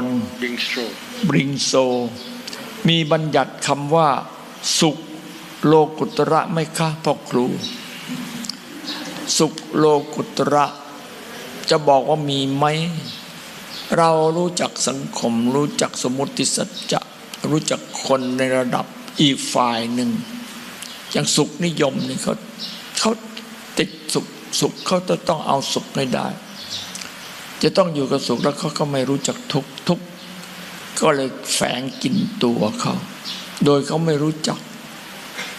ร Being strong. บริงโซ มีบัญญัติคำว่าสุขโลกุตระไหม่คะพ่อครู สุขโลกุตระ จะบอกว่ามีไหม เรารู้จักสังคม รู้จักสมมติสัจจะรู้จักคนในระดับอีกฝ่ายหนึ่ง อย่างสุขนิยมนี่เขาเขาติดสุขสุขเขาจะต้องเอาสุขให้ได้ จะต้องอยู่กับสุขแล้วเขาก็ไม่รู้จักทุกทุกก็เลยแฝงกินตัวเขา โดยเขาไม่รู้จัก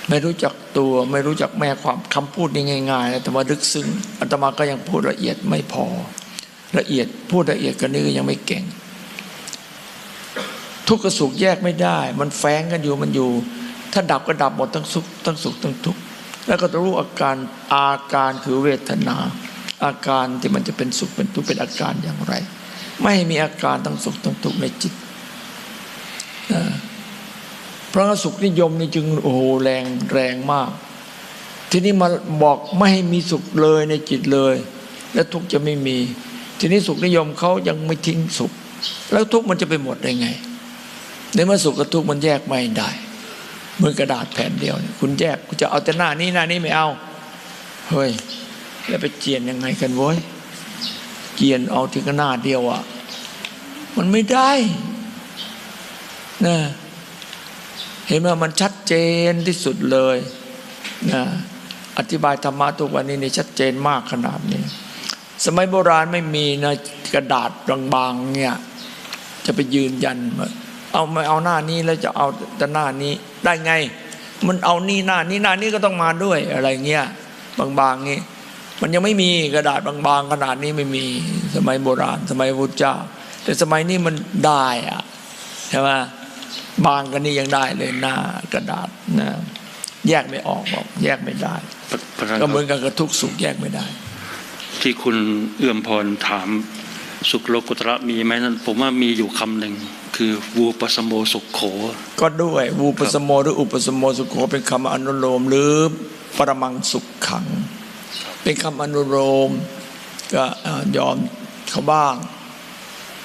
ไม่รู้จักตัวไม่รู้จักแม่ความคำพูดนี่ง่ายๆนะแต่ว่าลึกซึ้งอาตมาก็ยังพูดละเอียดไม่พอ ละเอียดพูดละเอียดกันนี้ก็ยังไม่เก่ง ทุกข์กับสุขแยกไม่ได้ มันแฝงกันอยู่มันอยู่ ถ้าดับก็ดับหมดทั้งสุขทั้งสุขทั้งทุกข์แล้วก็จะรู้อาการอาการคือเวทนา อาการที่มันจะเป็นสุขเป็นทุกข์เป็นอาการอย่างไร ไม่มีอาการทั้งสุขทั้งทุกข์ในจิตเพราะสุขนิยมนี่จึงโอ้โหแรงแรงมาก ทีนี้มาบอกไม่ให้มีสุขเลยในจิตเลย และทุกข์จะไม่มี ทีนี้สุขนิยมเขายังไม่ทิ้งสุข แล้วทุกข์มันจะไปหมดได้ไงในเมื่อสุขกับทุกข์มันแยกไม่ได้เหมือนกระดาษแผ่นเดียว คุณแยกคุณจะเอาแต่หน้านี้หน้านี้ไม่เอาเฮ้ย แล้วไปเจียนยังไงกันโว้ยเจียนเอาที่หน้าเดียวอะ่ะ มันไม่ได้นะเห็นไหมมันชัดเจนที่สุดเลยนะอธิบายธรรมะทุกวันนี้นี่ชัดเจนมากขนาดนี้ สมัยโบราณไม่มีนะกระดาษบางๆเนี่ย จะไปยืนยันว่าเอาไม่เอาหน้านี้แล้วจะเอาแต่หน้านี้ได้ไง มันเอานี่หน้านี้หน้านี้ก็ต้องมาด้วยอะไรเงี้ยบางๆงี้ มันยังไม่มีกระดาษบางๆขนาดนี้ไม่มีสมัยโบราณ สมัยพุทธเจ้า แต่สมัยนี้มันได้อะใช่ไหมบางกันนี่ยังได้เลยหน้ากระดาษนะแยกไม่ออกบอกแยกไม่ได้ประประธานคก็รับเหมือนกันกับทุกข์สุขแยกไม่ได้ ที่คุณเอื้อมพรถามสุขโลกุตระมีไหมนั้นผมว่ามีอยู่คำหนึ่งคือวูปสมโมสุขโข ก็ด้วยวูปสมโมหรืออุปสมโมสุขโขเป็นคำอนุโลมหรือปรมังสุขขัง เป็นคำอนุโลมก็ยอมเขาบ้าง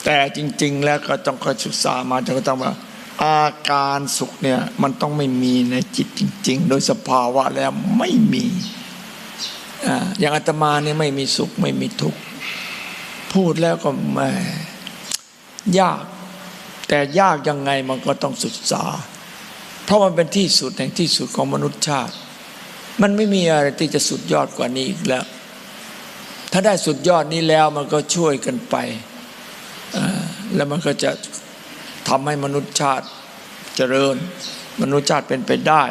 แต่จริง ๆ แล้วก็ต้องคอยศึกษามาจนกระทั่งว่าอาการสุขเนี่ยมันต้องไม่มีในจิตจริง ๆ โดยสภาวะแล้วไม่มีอย่างอาตมาเนี่ยไม่มีสุขไม่มีทุกข์พูดแล้วก็แหมยาก แต่ยากยังไงมันก็ต้องศึกษา เพราะมันเป็นที่สุดแห่งที่สุดของมนุษยชาติ มันไม่มีอะไรที่จะสุดยอดกว่านี้อีกแล้ว ถ้าได้สุดยอดนี้แล้วมันก็ช่วยกันไป แล้วมันก็จะทำให้มนุษยชาติเจริญ มนุษยชาติเป็นไปได้